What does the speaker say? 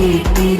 Beep.